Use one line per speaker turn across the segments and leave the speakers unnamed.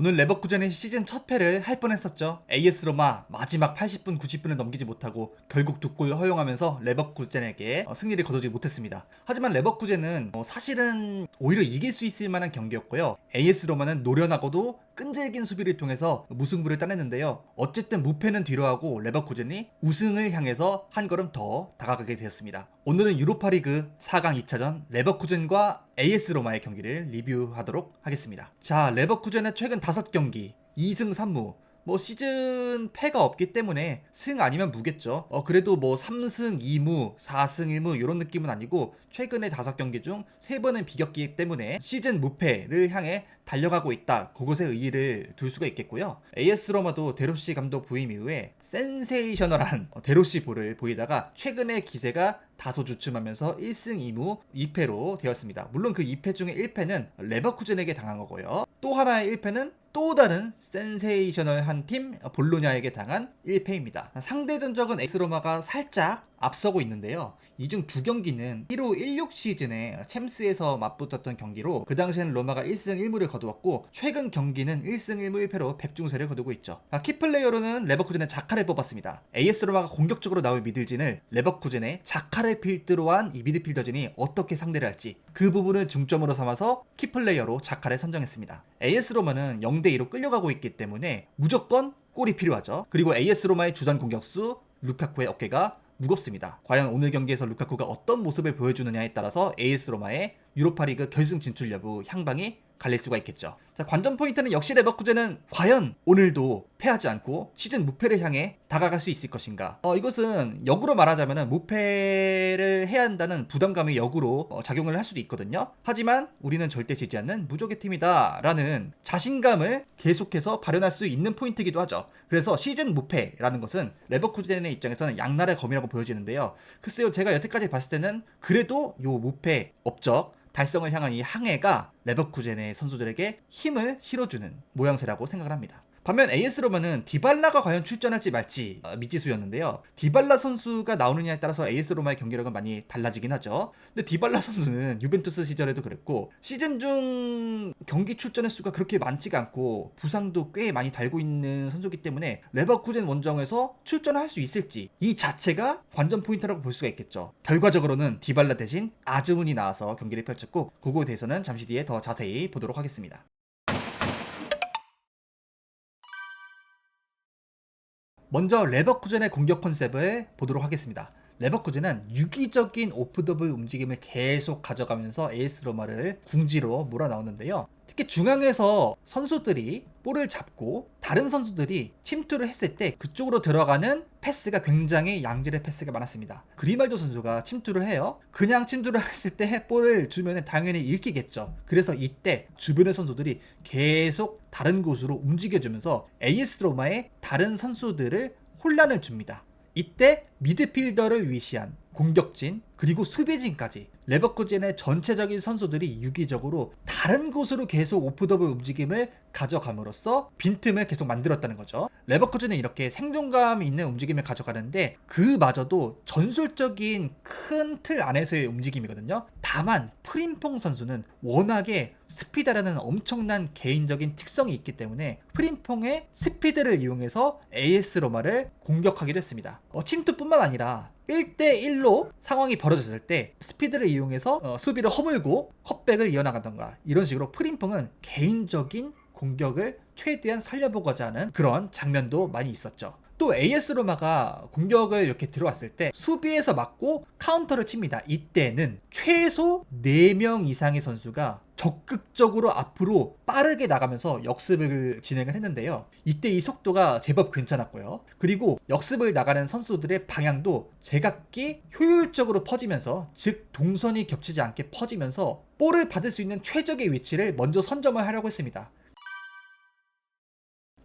오늘 레버쿠젠의 시즌 첫 패를 할 뻔했었죠. AS 로마 마지막 80분 90분을 넘기지 못하고 결국 두 골 허용하면서 레버쿠젠에게 어, 승리를 거두지 못했습니다. 하지만 레버쿠젠은 어, 사실은 오히려 이길 수 있을 만한 경기였고요. AS 로마는 노련하고도 끈질긴 수비를 통해서 무승부를 따냈는데요. 어쨌든 무패는 뒤로하고 레버쿠젠이 우승을 향해서 한 걸음 더 다가가게 되었습니다. 오늘은 유로파리그 4강 2차전 레버쿠젠과 AS 로마의 경기를 리뷰하도록 하겠습니다. 자, 레버쿠젠의 최근 5경기 2승 3무 뭐 시즌 패가 없기 때문에 승 아니면 무겠죠. 어 그래도 뭐 3승 2무, 4승 1무 이런 느낌은 아니고 최근의 5경기 중 3번은 비겼기 때문에 시즌 무패를 향해 달려가고 있다. 그것에 의의를 둘 수가 있겠고요. AS 로마도 데로시 감독 부임 이후에 센세이셔널한 어, 데로시 볼을 보이다가 최근의 기세가 다소 주춤하면서 1승 2무 2패로 되었습니다. 물론 그 2패 중에 1패는 레버쿠젠에게 당한 거고요. 또 하나의 1패는 또 다른 센세이셔널한 팀 볼로냐에게 당한 1패입니다. 상대 전적은 에스로마가 살짝 앞서고 있는데요. 이 중 두 경기는 1호 16 시즌에 챔스에서 맞붙었던 경기로 그 당시에는 로마가 1승 1무를 거두었고 최근 경기는 1승 1무 1패로 백중세를 거두고 있죠. 아, 키플레이어로는 레버쿠젠의 자카를 뽑았습니다. AS 로마가 공격적으로 나올 미들진을 레버쿠젠의 자카를 필두로 한 이 미드필더진이 어떻게 상대를 할지 그 부분을 중점으로 삼아서 키플레이어로 자카를 선정했습니다. AS 로마는 0대2로 끌려가고 있기 때문에 무조건 골이 필요하죠. 그리고 AS 로마의 주전 공격수 루카쿠의 어깨가 무겁습니다. 과연 오늘 경기에서 루카쿠가 어떤 모습을 보여주느냐에 따라서 AS 로마의 유로파리그 결승 진출 여부 향방이 갈릴 수가 있겠죠. 자, 관전 포인트는 역시 레버쿠젠은 과연 오늘도 패하지 않고 시즌 무패를 향해 다가갈 수 있을 것인가? 어, 이것은 역으로 말하자면 무패를 해야 한다는 부담감이 역으로 어, 작용을 할 수도 있거든요. 하지만 우리는 절대 지지 않는 무적의 팀이다라는 자신감을 계속해서 발현할 수 있는 포인트이기도 하죠. 그래서 시즌 무패라는 것은 레버쿠젠의 입장에서는 양날의 검이라고 보여지는데요. 글쎄요, 제가 여태까지 봤을 때는 그래도 요 무패 업적 달성을 향한 이 항해가 레버쿠젠의 선수들에게 힘을 실어주는 모양새라고 생각을 합니다. 반면 AS 로마는 디발라가 과연 출전할지 말지 어, 미지수였는데요. 디발라 선수가 나오느냐에 따라서 AS 로마의 경기력은 많이 달라지긴 하죠. 근데 디발라 선수는 유벤투스 시절에도 그랬고 시즌 중 경기 출전 횟수가 그렇게 많지가 않고 부상도 꽤 많이 달고 있는 선수기 때문에 레버쿠젠 원정에서 출전할 수 있을지 이 자체가 관전 포인트라고 볼 수가 있겠죠. 결과적으로는 디발라 대신 아즈문이 나와서 경기를 펼쳤고 그거에 대해서는 잠시 뒤에 더 자세히 보도록 하겠습니다. 먼저 레버쿠젠의 공격 컨셉을 보도록 하겠습니다. 레버쿠젠은 유기적인 오프더블 움직임을 계속 가져가면서 에이스 로마를 궁지로 몰아넣었는데요. 특히 중앙에서 선수들이 볼을 잡고 다른 선수들이 침투를 했을 때 그쪽으로 들어가는 패스가 굉장히 양질의 패스가 많았습니다. 그리말도 선수가 침투를 해요. 그냥 침투를 했을 때 볼을 주면 당연히 읽히겠죠. 그래서 이때 주변의 선수들이 계속 다른 곳으로 움직여주면서 AS 로마의 다른 선수들을 혼란을 줍니다. 이때 미드필더를 위시한 공격진 그리고 수비진까지 레버쿠젠의 전체적인 선수들이 유기적으로 다른 곳으로 계속 오프더블 움직임을 가져감으로써 빈틈을 계속 만들었다는 거죠. 레버쿠젠은 이렇게 생존감 있는 움직임을 가져가는데 그마저도 전술적인 큰 틀 안에서의 움직임이거든요. 다만 프림퐁 선수는 워낙에 스피드라는 엄청난 개인적인 특성이 있기 때문에 프림퐁의 스피드를 이용해서 AS 로마를 공격하기도 했습니다. 어, 침투뿐만 아니라 1대1로 상황이 벌 어졌을 때 스피드를 이용해서 어, 수비를 허물고 컵백을 이어나가던가 이런 식으로 프림퐁은 개인적인 공격을 최대한 살려보고자 하는 그런 장면도 많이 있었죠. 또 AS 로마가 공격을 이렇게 들어왔을 때 수비에서 맞고 카운터를 칩니다. 이때는 최소 4명 이상의 선수가 적극적으로 앞으로 빠르게 나가면서 역습을 진행을 했는데요. 이때 이 속도가 제법 괜찮았고요. 그리고 역습을 나가는 선수들의 방향도 제각기 효율적으로 퍼지면서 즉 동선이 겹치지 않게 퍼지면서 볼을 받을 수 있는 최적의 위치를 먼저 선점을 하려고 했습니다.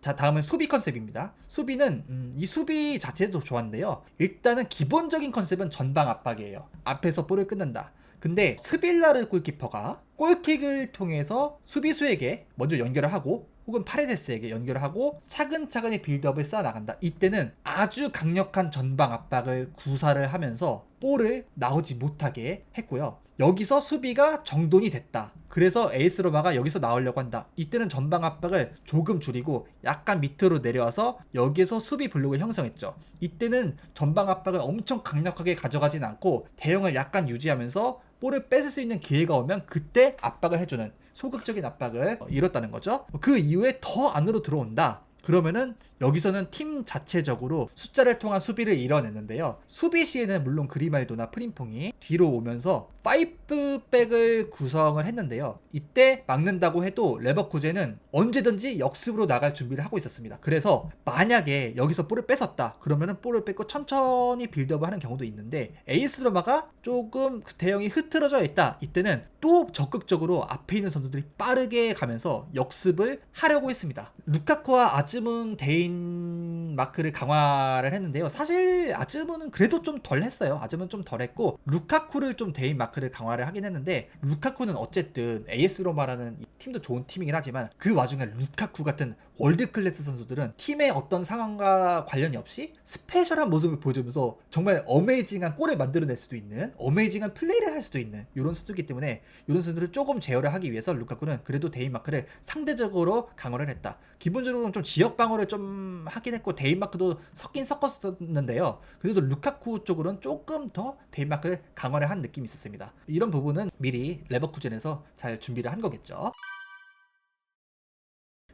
자 다음은 수비 컨셉입니다. 수비는 음, 이 수비 자체도 좋았는데요. 일단은 기본적인 컨셉은 전방 압박이에요. 앞에서 볼을 끊는다. 근데 스빌라르 골키퍼가 골킥을 통해서 수비수에게 먼저 연결을 하고 혹은 파레데스에게 연결하고 차근차근히 빌드업을 쌓아 나간다. 이때는 아주 강력한 전방 압박을 구사를 하면서 볼을 나오지 못하게 했고요. 여기서 수비가 정돈이 됐다. 그래서 에이스 로마가 여기서 나오려고 한다. 이때는 전방 압박을 조금 줄이고 약간 밑으로 내려와서 여기에서 수비 블록을 형성했죠. 이때는 전방 압박을 엄청 강력하게 가져가진 않고 대형을 약간 유지하면서 볼을 뺏을 수 있는 기회가 오면 그때 압박을 해주는 소극적인 압박을 이뤘다는 거죠. 그 이후에 더 안으로 들어온다. 그러면은 여기서는 팀 자체적으로 숫자를 통한 수비를 이뤄냈는데요. 수비 시에는 물론 그리말도나 프림퐁이 뒤로 오면서 5백을 구성을 했는데요. 이때 막는다고 해도 레버쿠젠은 언제든지 역습으로 나갈 준비를 하고 있었습니다. 그래서 만약에 여기서 볼을 뺏었다. 그러면은 볼을 뺏고 천천히 빌드업을 하는 경우도 있는데 에이스 로마가 조금 그 대형이 흐트러져 있다. 이때는 또 적극적으로 앞에 있는 선수들이 빠르게 가면서 역습을 하려고 했습니다. 루카쿠와 아즈문 대인 Tchim. 마크를 강화를 했는데요. 사실 아즈문은 그래도 좀 덜 했어요. 아즈문은 좀덜 했고 루카쿠를 좀 대인 마크를 강화를 하긴 했는데 루카쿠는 어쨌든 AS 로마라는 이 팀도 좋은 팀이긴 하지만 그 와중에 루카쿠 같은 월드 클래스 선수들은 팀의 어떤 상황과 관련이 없이 스페셜한 모습을 보여주면서 정말 어메이징한 골을 만들어낼 수도 있는 어메이징한 플레이를 할 수도 있는 이런 선수이기 때문에 이런 선수들을 조금 제어를 하기 위해서 루카쿠는 그래도 데인 마크를 상대적으로 강화를 했다. 기본적으로는 좀 지역 방어를 좀 하긴 했고 데인 마크도 섞긴 섞었었는데요. 그래도 루카쿠 쪽으로는 조금 더 데인 마크를 강화를 한 느낌이 있었습니다. 이런 부분은 미리 레버쿠젠에서 잘 준비를 한 거겠죠.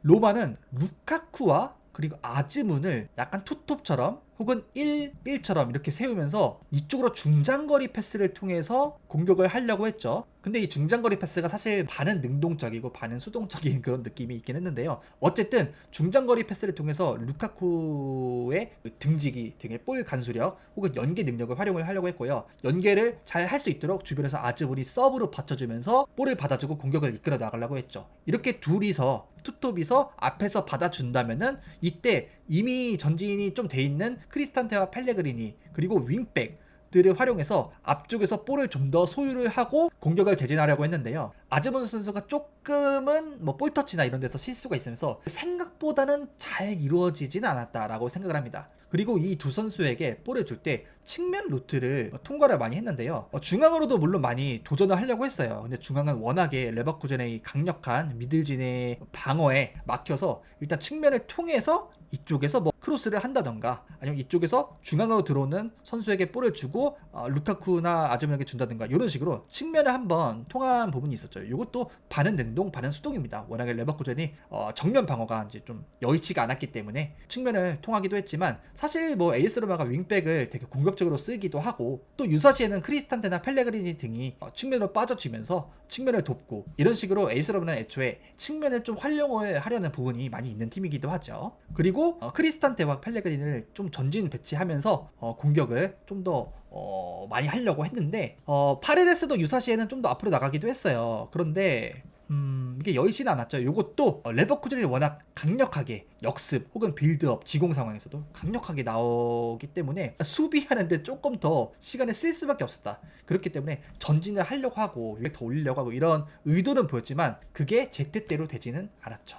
로마는 루카쿠와 그리고 아즈문을 약간 투톱처럼 혹은 1, 1처럼 이렇게 세우면서 이쪽으로 중장거리 패스를 통해서 공격을 하려고 했죠. 근데 이 중장거리 패스가 사실 반은 능동적이고 반은 수동적인 그런 느낌이 있긴 했는데요. 어쨌든 중장거리 패스를 통해서 루카쿠의 그 등지기 등의 볼 간수력 혹은 연계 능력을 활용을 하려고 했고요. 연계를 잘 할 수 있도록 주변에서 아즈문이 서브로 받쳐주면서 볼을 받아주고 공격을 이끌어 나가려고 했죠. 이렇게 둘이서 투톱이서 앞에서 받아준다면은 이때 이미 전진이 좀 돼 있는 크리스탄테와 펠레그리니 그리고 윙백 들을 활용해서 앞쪽에서 볼을 좀 더 소유를 하고 공격을 개진하려고 했는데요. 아즈문 선수가 조금은 뭐 볼터치나 이런 데서 실수가 있으면서 생각보다는 잘 이루어지진 않았다라고 생각을 합니다. 그리고 이 두 선수에게 볼을 줄 때 측면 루트를 통과를 많이 했는데요. 어, 중앙으로도 물론 많이 도전을 하려고 했어요. 근데 중앙은 워낙에 레버쿠젠의 강력한 미들진의 방어에 막혀서 일단 측면을 통해서 이쪽에서 뭐 크로스를 한다던가 아니면 이쪽에서 중앙으로 들어오는 선수에게 볼을 주고 어, 루카쿠나 아즈문에게 준다든가 이런 식으로 측면을 한번 통한 부분이 있었죠. 이것도 반은 능동 반은 수동입니다. 워낙에 레버쿠젠이 어, 정면 방어가 이제 좀 여의치가 않았기 때문에 측면을 통하기도 했지만 사실 뭐 에이스 로마가 윙백을 되게 공격적으로 쓰기도 하고 또 유사시에는 크리스탄테나 펠레그리니 등이 어, 측면으로 빠져지면서 측면을 돕고 이런 식으로 에이스 로마는 애초에 측면을 좀 활용을 하려는 부분이 많이 있는 팀이기도 하죠. 그리고 어, 크리스탄 테와 펠레그리니를 좀 전진 배치하면서 어, 공격을 좀더 어, 많이 하려고 했는데 어, 파레데스도 유사시에는 좀 더 앞으로 나가기도 했어요. 그런데 음, 이게 여의치는 않았죠. 이것도 어, 레버쿠젠이 워낙 강력하게 역습 혹은 빌드업 지공 상황에서도 강력하게 나오기 때문에 수비하는데 조금 더 시간을 쓸 수밖에 없었다. 그렇기 때문에 전진을 하려고 하고 위에 더 올리려고 하고 이런 의도는 보였지만 그게 제 뜻대로 되지는 않았죠.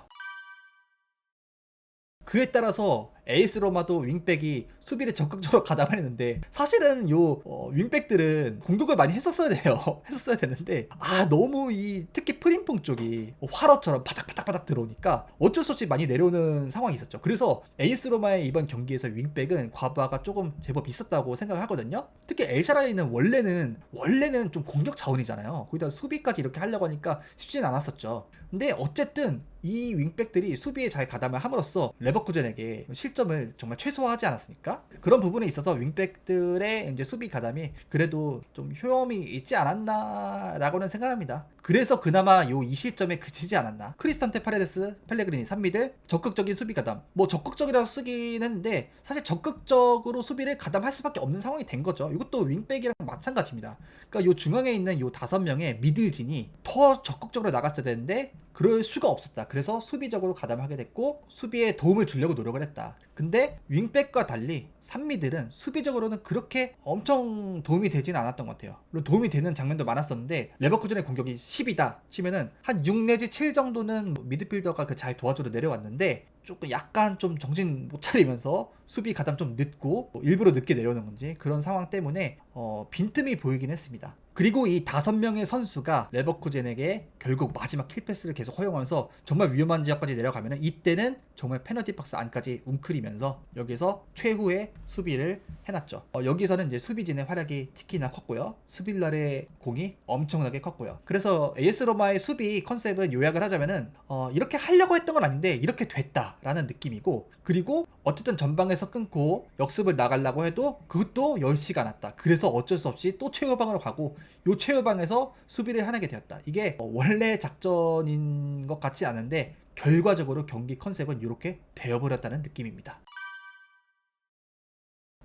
그에 따라서 에이스 로마도 윙백이 수비를 적극적으로 가담했는데 사실은 요 어, 윙백들은 공격을 많이 했었어야 돼요. 했었어야 되는데 아 너무 이 특히 프림퐁 쪽이 화로처럼 바닥바닥바닥 들어오니까 어쩔 수 없이 많이 내려오는 상황이 있었죠. 그래서 에이스 로마의 이번 경기에서 윙백은 과부하가 조금 제법 있었다고 생각을 하거든요. 특히 엘샤라이는 원래는 원래는 좀 공격 자원이잖아요. 거기다 수비까지 이렇게 하려고 하니까 쉽진 않았었죠. 근데 어쨌든 이 윙백들이 수비에 잘 가담을 함으로써 레버쿠젠에게 실점 을 정말 최소화하지 않았습니까? 그런 부분에 있어서 윙백들의 이제 수비 가담이 그래도 좀 효험이 있지 않았나라고는 생각합니다. 그래서 그나마 요이 시점에 그치지 않았나. 크리스탄테 파레데스, 펠레그리니, 산미들 적극적인 수비 가담. 뭐 적극적이라고 쓰긴 했는데 사실 적극적으로 수비를 가담할 수밖에 없는 상황이 된 거죠. 이것도 윙백이랑 마찬가지입니다. 그러니까 요 중앙에 있는 요 다섯 명의 미들진이 더 적극적으로 나갔어야 되는데 그럴 수가 없었다. 그래서 수비적으로 가담하게 됐고 수비에 도움을 주려고 노력을 했다. 근데 윙백과 달리 산미들은 수비적으로는 그렇게 엄청 도움이 되진 않았던 것 같아요. 물론 도움이 되는 장면도 많았었는데 레버쿠젠의 공격이 10이다 치면은 한 6 내지 7 정도는 뭐 미드필더가 그 잘 도와주러 내려왔는데 조금 약간 좀 정신 못 차리면서 수비 가담 좀 늦고 뭐 일부러 늦게 내려오는 건지 그런 상황 때문에 어, 빈틈이 보이긴 했습니다. 그리고 이 다섯 명의 선수가 레버쿠젠에게 결국 마지막 킬패스를 계속 허용하면서 정말 위험한 지역까지 내려가면은 이때는 정말 페널티 박스 안까지 웅크리면서 여기서 최후의 수비를 해놨죠. 어, 여기서는 이제 수비진의 활약이 특히나 컸고요. 수빌lar의 공이 엄청나게 컸고요. 그래서 AS 로마의 수비 컨셉은 요약을 하자면은 어, 이렇게 하려고 했던 건 아닌데 이렇게 됐다라는 느낌이고 그리고 어쨌든 전방에서 끊고 역습을 나가려고 해도 그것도 여의치가 않았다. 그래서 어쩔 수 없이 또 최후방으로 가고 요 최후방에서 수비를 하게 되었다. 이게 어, 원래 작전인 것 같지 않은데 결과적으로 경기 컨셉은 이렇게 되어버렸다는 느낌입니다.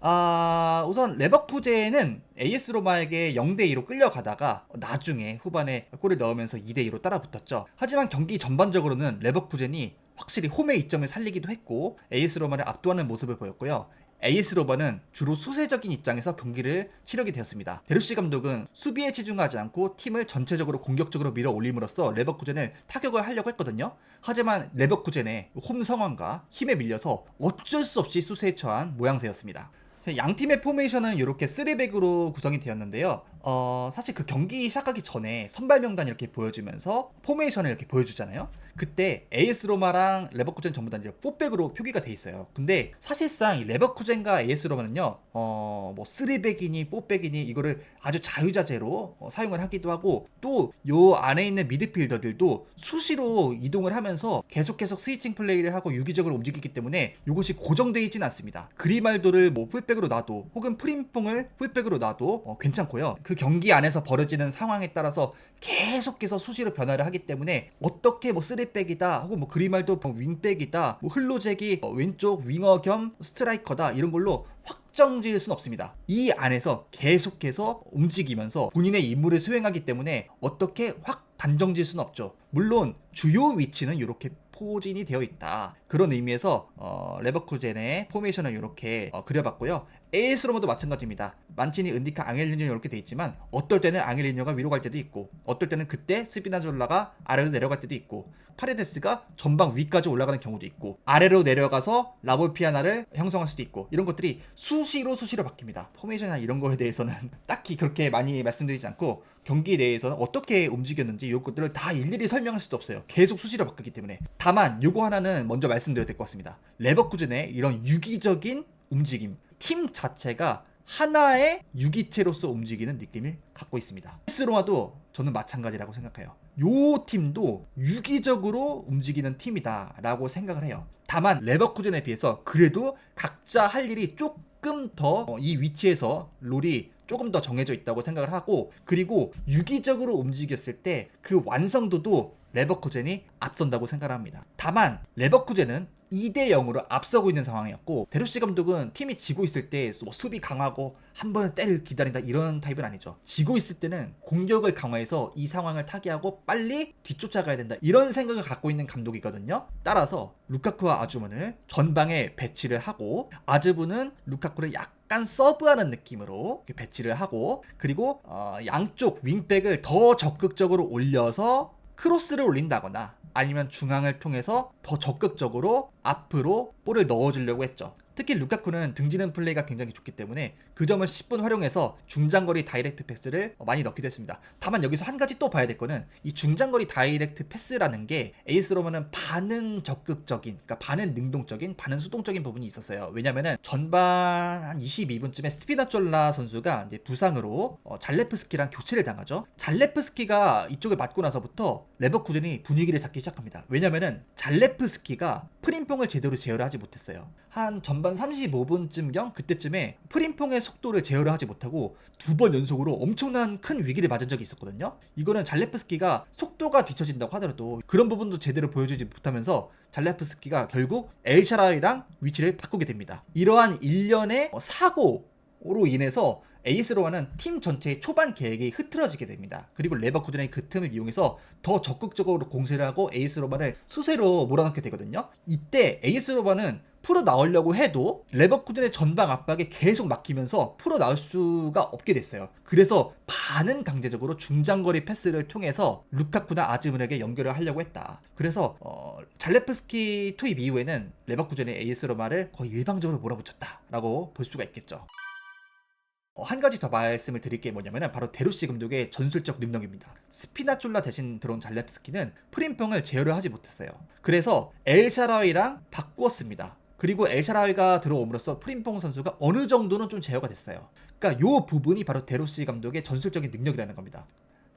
아, 우선 레버쿠젠은 AS 로마에게 0대 2로 끌려가다가 나중에 후반에 골을 넣으면서 2대 2로 따라붙었죠. 하지만 경기 전반적으로는 레버쿠젠이 확실히 홈의 이점을 살리기도 했고 AS 로마를 압도하는 모습을 보였고요. AS 로마는 주로 수세적인 입장에서 경기를 치르게 되었습니다. 데루시 감독은 수비에 치중하지 않고 팀을 전체적으로 공격적으로 밀어 올림으로써 레버쿠젠을 타격을 하려고 했거든요. 하지만 레버쿠젠의 홈 상황과 힘에 밀려서 어쩔 수 없이 수세에 처한 모양새였습니다. 양 팀의 포메이션은 이렇게 3백으로 구성이 되었는데요. 어, 사실 그 경기 시작하기 전에 선발 명단 이렇게 보여주면서 포메이션을 이렇게 보여주잖아요. 그때 AS 로마랑 레버쿠젠 전부 다 이제 4백으로 표기가 돼 있어요. 근데 사실상 이 레버쿠젠과 AS 로마는요, 어, 뭐 3백이니 4백이니 이거를 아주 자유자재로 어, 사용을 하기도 하고 또 요 안에 있는 미드필더들도 수시로 이동을 하면서 계속 계속 스위칭 플레이를 하고 유기적으로 움직이기 때문에 이것이 고정되어 있진 않습니다. 그리말도를 뭐 풀백으로 놔도 혹은 프림퐁을 풀백으로 놔도 어, 괜찮고요. 그 경기 안에서 벌어지는 상황에 따라서 계속해서 수시로 변화를 하기 때문에 어떻게 뭐 3 백이다 혹은 뭐 그리말도 뭐 윙백이다 뭐 흘로잭이 어, 왼쪽 윙어 겸 스트라이커다 이런 걸로 확정 지을 수는 없습니다. 이 안에서 계속해서 움직이면서 본인의 임무를 수행하기 때문에 어떻게 확 단정 지을 수는 없죠. 물론 주요 위치는 이렇게 포진이 되어 있다. 그런 의미에서 어, 레버쿠젠의 포메이션을 이렇게 어, 그려봤고요. AS 로마도 마찬가지입니다. 만치니, 은디카, 앙헬리뇨 이렇게 돼 있지만 어떨 때는 앙헬리뇨가 위로 갈 때도 있고 어떨 때는 그때 스피나졸라가 아래로 내려갈 때도 있고 파레데스가 전방 위까지 올라가는 경우도 있고 아래로 내려가서 라볼피아나를 형성할 수도 있고 이런 것들이 수시로 수시로 바뀝니다. 포메이션이나 이런 거에 대해서는 딱히 그렇게 많이 말씀드리지 않고 경기 내에서는 어떻게 움직였는지 이런 것들을 다 일일이 설명할 수도 없어요. 계속 수시로 바뀌기 때문에. 다만 요거 하나는 먼저 말씀드려야 될 것 같습니다. 레버쿠젠의 이런 유기적인 움직임, 팀 자체가 하나의 유기체로서 움직이는 느낌을 갖고 있습니다. 스로마도 저는 마찬가지라고 생각해요. 요 팀도 유기적으로 움직이는 팀이다라고 생각을 해요. 다만 레버쿠젠에 비해서 그래도 각자 할 일이 조금 더 이 위치에서 롤이 조금 더 정해져 있다고 생각을 하고 그리고 유기적으로 움직였을 때 그 완성도도 레버쿠젠이 앞선다고 생각을 합니다. 다만 레버쿠젠은 2대 0으로 앞서고 있는 상황이었고 데루시 감독은 팀이 지고 있을 때 뭐 수비 강하고 한 번은 때를 기다린다 이런 타입은 아니죠. 지고 있을 때는 공격을 강화해서 이 상황을 타개하고 빨리 뒤쫓아가야 된다 이런 생각을 갖고 있는 감독이거든요. 따라서 루카쿠와 아주문을 전방에 배치를 하고 아즈부는 루카쿠를 약간 서브하는 느낌으로 배치를 하고 그리고 어, 양쪽 윙백을 더 적극적으로 올려서 크로스를 올린다거나 아니면 중앙을 통해서 더 적극적으로 앞으로 볼을 넣어주려고 했죠. 특히 루카쿠는 등지는 플레이가 굉장히 좋기 때문에 그 점을 10분 활용해서 중장거리 다이렉트 패스를 많이 넣기도 했습니다. 다만 여기서 한 가지 또 봐야 될 거는 이 중장거리 다이렉트 패스라는 게 에이스 로마는 반은 적극적인, 그러니까 반은 능동적인, 반은 수동적인 부분이 있었어요. 왜냐면은 전반 한 22분쯤에 스피나촐라 선수가 이제 부상으로 어, 잘레프스키랑 교체를 당하죠. 잘레프스키가 이쪽을 맞고 나서부터 레버쿠젠이 분위기를 잡기 시작합니다. 왜냐면은 잘레프스키가 프림퐁을 제대로 제어를 하지 못했어요. 한 전반 35분쯤경 그때쯤에 프림퐁의 속도를 제어를 하지 못하고 두 번 연속으로 엄청난 큰 위기를 맞은 적이 있었거든요. 이거는 잘레프스키가 속도가 뒤처진다고 하더라도 그런 부분도 제대로 보여주지 못하면서 잘레프스키가 결국 엘샤라이랑 위치를 바꾸게 됩니다. 이러한 일련의 사고로 인해서 AS 로마는 팀 전체의 초반 계획이 흐트러지게 됩니다. 그리고 레버쿠젠의 그 틈을 이용해서 더 적극적으로 공세를 하고 AS 로마를 수세로 몰아넣게 되거든요. 이때 AS 로마는 풀어 나오려고 해도 레버쿠젠의 전방 압박에 계속 막히면서 풀어 나올 수가 없게 됐어요. 그래서 반은 강제적으로 중장거리 패스를 통해서 루카쿠나 아즈문에게 연결을 하려고 했다. 그래서 어, 잘레프스키 투입 이후에는 레버쿠젠의 AS 로마를 거의 일방적으로 몰아붙였다라고 볼 수가 있겠죠. 어, 한 가지 더 말씀을 드릴 게 뭐냐면 바로 데루시 감독의 전술적 능력입니다. 스피나졸라 대신 들어온 잘렙스키는 프림펑을 제어를 하지 못했어요. 그래서 엘샤라위랑 바꾸었습니다. 그리고 엘샤라위가 들어옴으로써 프림펑 선수가 어느 정도는 좀 제어가 됐어요. 그러니까 요 부분이 바로 데루시 감독의 전술적인 능력이라는 겁니다.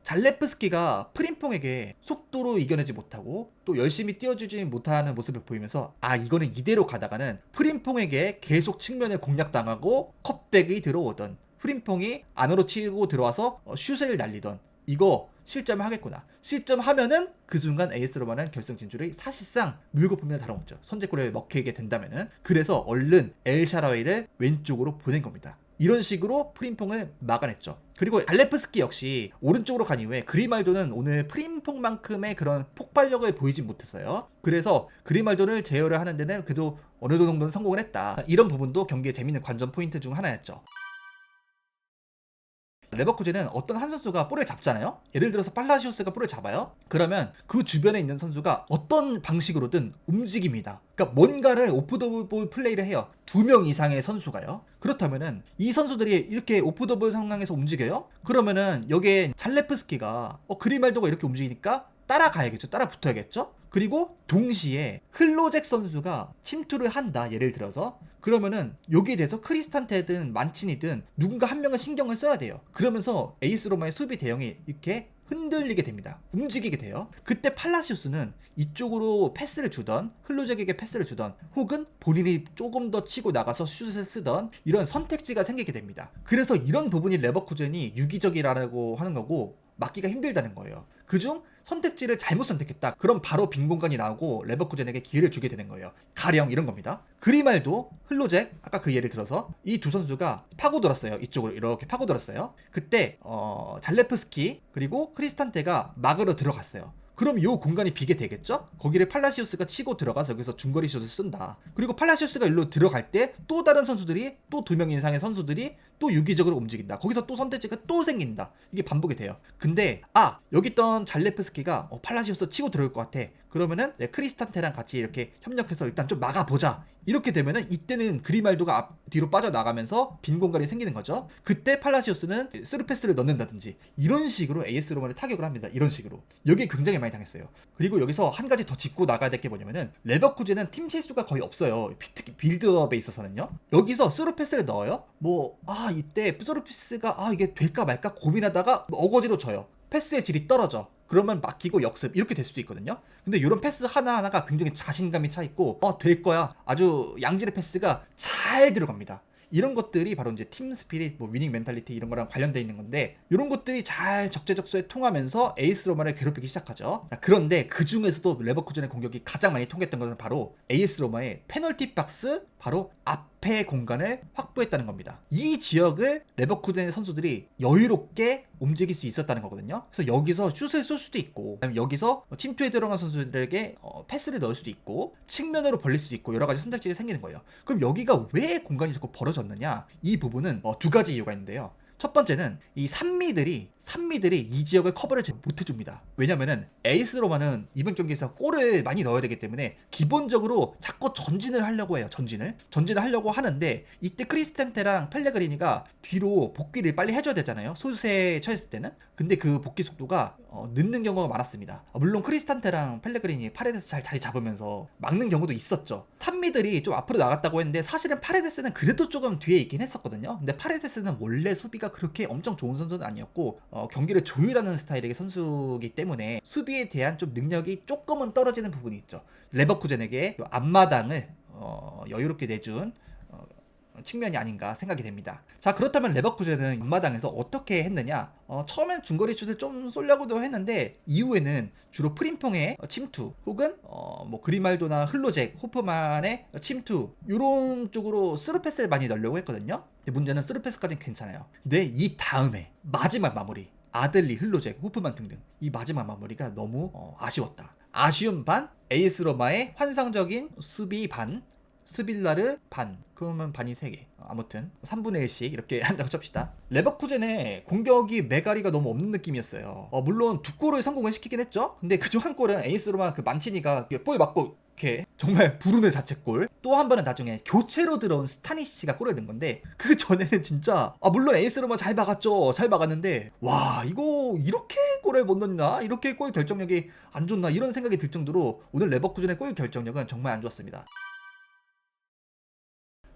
잘레프스키가 프림퐁에게 속도로 이겨내지 못하고 또 열심히 뛰어주지 못하는 모습을 보이면서 아 이거는 이대로 가다가는 프림퐁에게 계속 측면을 공략당하고 컵백이 들어오던 프림퐁이 안으로 치고 들어와서 어, 슛을 날리던 이거 실점하겠구나. 실점하면은 그 순간 AS 로마는 결승 진출이 사실상 물거품이나 다름없죠. 선제골에 먹히게 된다면은 그래서 얼른 엘샤라웨이를 왼쪽으로 보낸 겁니다. 이런 식으로 프림퐁을 막아냈죠. 그리고 알레프스키 역시 오른쪽으로 간 이후에 그리말도는 오늘 프림퐁만큼의 그런 폭발력을 보이지 못했어요. 그래서 그리말도를 제어를 하는 데는 그래도 어느 정도는 성공을 했다. 이런 부분도 경기의 재밌는 관전 포인트 중 하나였죠. 레버쿠젠은 어떤 한 선수가 볼을 잡잖아요. 예를 들어서 팔라시오스가 볼을 잡아요. 그러면 그 주변에 있는 선수가 어떤 방식으로든 움직입니다. 그러니까 뭔가를 오프 더 볼 플레이를 해요. 두 명 이상의 선수가요. 그렇다면은 이 선수들이 이렇게 오프 더 볼 상황에서 움직여요? 그러면은 여기에 잘레프스키가 어 그리말도가 이렇게 움직이니까 따라가야겠죠. 따라 붙어야겠죠. 그리고 동시에 흘로잭 선수가 침투를 한다. 예를 들어서 그러면은 여기에 대해서 크리스탄테든 만친이든 누군가 한 명은 신경을 써야 돼요. 그러면서 에이스 로마의 수비 대형이 이렇게 흔들리게 됩니다. 움직이게 돼요. 그때 팔라시우스는 이쪽으로 패스를 주던 흘로잭에게 패스를 주던 혹은 본인이 조금 더 치고 나가서 슛을 쓰던 이런 선택지가 생기게 됩니다. 그래서 이런 부분이 레버쿠젠이 유기적이라고 하는 거고 막기가 힘들다는 거예요. 그중 선택지를 잘못 선택했다. 그럼 바로 빈 공간이 나오고 레버쿠젠에게 기회를 주게 되는 거예요. 가령 이런 겁니다. 그리말도 흘로잭 아까 그 예를 들어서 이 두 선수가 파고들었어요. 이쪽으로 이렇게 파고들었어요. 그때 어, 잘레프스키 그리고 크리스탄테가 막으로 들어갔어요. 그럼 이 공간이 비게 되겠죠? 거기를 팔라시오스가 치고 들어가서 여기서 중거리 슛을 쓴다. 그리고 팔라시오스가 일로 들어갈 때 또 다른 선수들이 또 두 명 이상의 선수들이 또 유기적으로 움직인다. 거기서 또 선택지가 또 생긴다. 이게 반복이 돼요. 근데 아 여기 있던 잘레프스키가 어, 팔라시오스 치고 들어올 것 같아. 그러면은 네, 크리스탄테랑 같이 이렇게 협력해서 일단 좀 막아보자. 이렇게 되면은 이때는 그리말도가 앞 뒤로 빠져나가면서 빈 공간이 생기는 거죠. 그때 팔라시오스는 스루 패스를 넣는다든지 이런 식으로 AS 로마를 타격을 합니다. 이런 식으로. 여기 굉장히 많이 당했어요. 그리고 여기서 한 가지 더 짚고 나가야 될 게 뭐냐면은 레버쿠젠은 팀 실수가 거의 없어요. 특히 빌드업에 있어서는요. 여기서 스루 패스를 넣어요. 뭐 아 이때 스루 패스가 아 이게 될까 말까 고민하다가 어거지로 져요. 패스의 질이 떨어져. 그러면 막히고 역습 이렇게 될 수도 있거든요. 근데 이런 패스 하나하나가 굉장히 자신감이 차 있고 어 될 거야. 아주 양질의 패스가 잘 들어갑니다. 이런 것들이 바로 이제 팀 스피릿, 뭐 위닝 멘탈리티 이런 거랑 관련돼 있는 건데 이런 것들이 잘 적재적소에 통하면서 에이스 로마를 괴롭히기 시작하죠. 그런데 그 중에서도 레버쿠젠의 공격이 가장 많이 통했던 것은 바로 에이스 로마의 페널티 박스 바로 앞에 공간을 확보했다는 겁니다. 이 지역을 레버쿠젠의 선수들이 여유롭게 움직일 수 있었다는 거거든요. 그래서 여기서 슛을 쏠 수도 있고, 여기서 침투에 들어간 선수들에게 어, 패스를 넣을 수도 있고, 측면으로 벌릴 수도 있고 여러 가지 선택지가 생기는 거예요. 그럼 여기가 왜 공간이 자꾸 벌어졌느냐? 이 부분은 어, 두 가지 이유가 있는데요. 첫 번째는 이 산미들이 산미들이 이 지역을 커버를 못 해줍니다. 왜냐면은 에이스 로마는 이번 경기에서 골을 많이 넣어야 되기 때문에 기본적으로 자꾸 전진을 하려고 해요. 전진을 전진을 하려고 하는데 이때 크리스텐테랑 펠레그리니가 뒤로 복귀를 빨리 해줘야 되잖아요. 소수에 처했을 때는 근데 그 복귀 속도가 어, 늦는 경우가 많았습니다. 아, 물론 크리스탄테랑 펠레그리니 파레데스 잘 자리 잡으면서 막는 경우도 있었죠. 탑미들이 좀 앞으로 나갔다고 했는데 사실은 파레데스는 그래도 조금 뒤에 있긴 했었거든요. 근데 파레데스는 원래 수비가 그렇게 엄청 좋은 선수는 아니었고 어, 경기를 조율하는 스타일의 선수이기 때문에 수비에 대한 좀 능력이 조금은 떨어지는 부분이 있죠. 레버쿠젠에게 앞마당을 어, 여유롭게 내준 어, 측면이 아닌가 생각이 됩니다. 자 그렇다면 레버쿠젠은 앞마당에서 어떻게 했느냐? 어, 처음엔 중거리 슛을 좀 쏠려고도 했는데 이후에는 주로 프림퐁의 침투 혹은 어, 뭐 그리말도나 흘로잭, 호프만의 침투 이런 쪽으로 스루 패스를 많이 넣으려고 했거든요. 근데 문제는 스루 패스까지는 괜찮아요. 근데 이 다음에 마지막 마무리 아들리, 흘로잭, 호프만 등등 이 마지막 마무리가 너무 어, 아쉬웠다. 아쉬움 반, 에이스 로마의 환상적인 수비 반, 스빌라르 반 그러면 반이 3개. 아무튼 3분의 1씩 이렇게 한다고 칩시다. 레버쿠젠의 공격이 메가리가 너무 없는 느낌이었어요. 어, 물론 두 골을 성공을 시키긴 했죠? 근데 그중 한 골은 에이스 로마 그 만치니가 이렇게 볼 맞고 이렇게 정말 불운의 자책골. 또 한 번은 나중에 교체로 들어온 스타니시가 골을 넣은 건데 그 전에는 진짜 아 물론 에이스 로마 잘 막았죠. 잘 막았는데 와 이거 이렇게 골을 못 넣나 이렇게 골 결정력이 안 좋나? 이런 생각이 들 정도로 오늘 레버쿠젠의 골 결정력은 정말 안 좋았습니다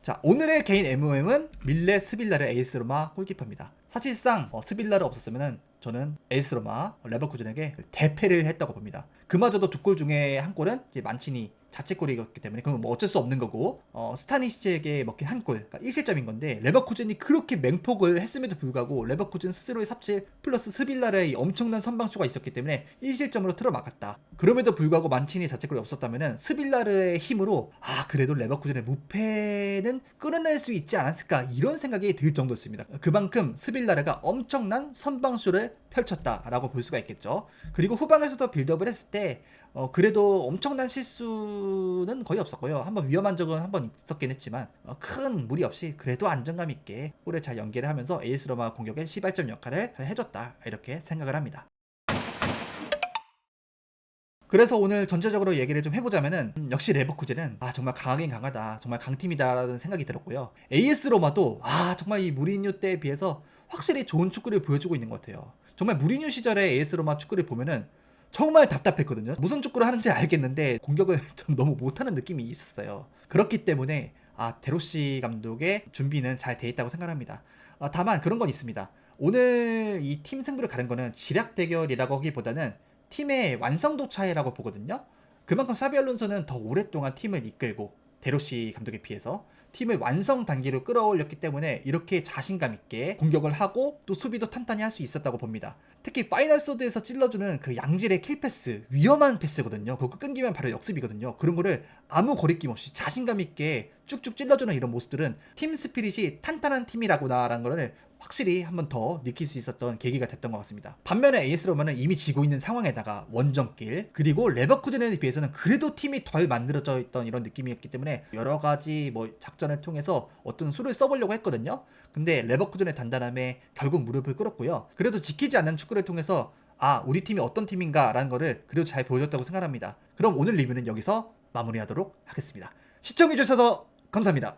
자 오늘의 개인 MOM은 밀레 스빌라르 에이스 로마 골키퍼입니다. 사실상 어, 스빌라르 없었으면 저는 에이스 로마 레버쿠젠에게 대패를 했다고 봅니다. 그마저도 두 골 중에 한 골은 이제 만치니 자책골이었기 때문에 그건 뭐 어쩔 수 없는 거고 어, 스타니시에게 먹힌 한 골, 그러니까 1실점인 건데 레버쿠젠이 그렇게 맹폭을 했음에도 불구하고 레버쿠젠 스스로의 삽질 플러스 스빌라르의 엄청난 선방쇼가 있었기 때문에 1실점으로 틀어막았다. 그럼에도 불구하고 만치니 자책골이 없었다면 스빌라르의 힘으로 아 그래도 레버쿠젠의 무패는 끌어낼 수 있지 않았을까 이런 생각이 들 정도였습니다. 그만큼 스빌라르가 엄청난 선방쇼를 펼쳤다라고 볼 수가 있겠죠. 그리고 후방에서도 빌드업을 했을 때 어, 그래도 엄청난 실수는 거의 없었고요. 한번 위험한 적은 한 번 있었긴 했지만 어, 큰 무리 없이 그래도 안정감 있게 골을 잘 연계를 하면서 에이스 로마 공격의 시발점 역할을 해줬다 이렇게 생각을 합니다. 그래서 오늘 전체적으로 얘기를 좀 해보자면은 음, 역시 레버쿠젠은 아 정말 강하긴 강하다 정말 강팀이다라는 생각이 들었고요 AS 로마도 아 정말 이 무리뉴 때에 비해서 확실히 좋은 축구를 보여주고 있는 것 같아요 정말 무리뉴 시절에 AS 로마 축구를 보면은 정말 답답했거든요. 무슨 축구를 하는지 알겠는데 공격을 좀 너무 못하는 느낌이 있었어요. 그렇기 때문에 아 데로시 감독의 준비는 잘 돼 있다고 생각합니다. 아, 다만 그런 건 있습니다. 오늘 이 팀 승부를 가는 거는 지략 대결이라고 하기보다는 팀의 완성도 차이라고 보거든요. 그만큼 사비 알론소는 더 오랫동안 팀을 이끌고 데로시 감독에 비해서 팀을 완성 단계로 끌어올렸기 때문에 이렇게 자신감 있게 공격을 하고 또 수비도 탄탄히 할 수 있었다고 봅니다. 특히 파이널 소드에서 찔러주는 그 양질의 킬 패스 위험한 패스거든요. 그거 끊기면 바로 역습이거든요. 그런 거를 아무 거리낌 없이 자신감 있게 쭉쭉 찔러주는 이런 모습들은 팀 스피릿이 탄탄한 팀이라구나라는 거를 확실히 한 번 더 느낄 수 있었던 계기가 됐던 것 같습니다. 반면에 에이스 로마는 이미 지고 있는 상황에다가 원정길 그리고 레버쿠젠에 비해서는 그래도 팀이 덜 만들어져 있던 이런 느낌이었기 때문에 여러 가지 뭐 작전을 통해서 어떤 수를 써보려고 했거든요. 근데 레버쿠젠의 단단함에 결국 무릎을 꿇었고요. 그래도 지키지 않는 축구를 통해서 아 우리 팀이 어떤 팀인가라는 거를 그래도 잘 보여줬다고 생각합니다. 그럼 오늘 리뷰는 여기서 마무리하도록 하겠습니다. 시청해주셔서 감사합니다.